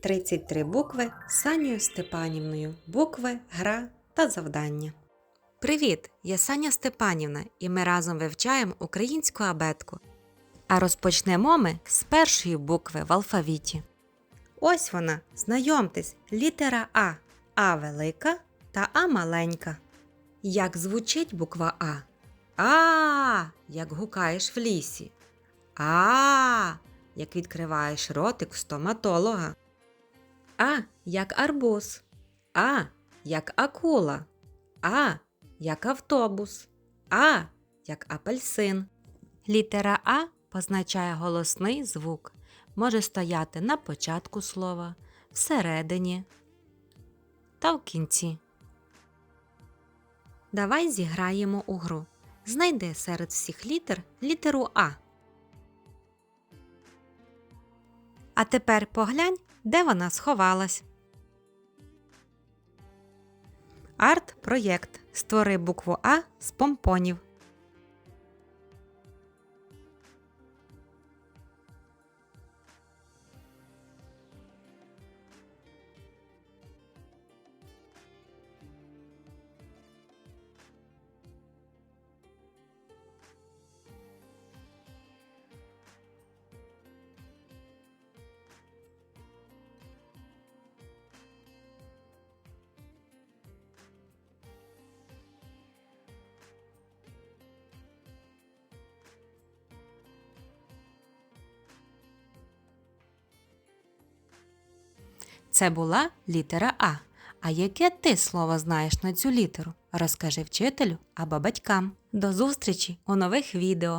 33 букви з Санєю Степанівною. Букви, гра та завдання. Привіт! Я Саня Степанівна, і ми разом вивчаємо українську абетку. А розпочнемо ми з першої букви в алфавіті. Ось вона, знайомтесь, літера А. А велика та А маленька. Як звучить буква А? А, як гукаєш в лісі. А, як відкриваєш ротик в стоматолога. А, як арбуз. А, як акула. А, як автобус. А, як апельсин. Літера А позначає голосний звук. Може стояти на початку слова, всередині та в кінці. Давай зіграємо у гру. Знайди серед всіх літер літеру А. А тепер поглянь, де вона сховалась. Арт-проєкт. Створи букву А з помпонів. Це була літера А. А яке ти слово знаєш на цю літеру? Розкажи вчителю або батькам. До зустрічі у нових відео!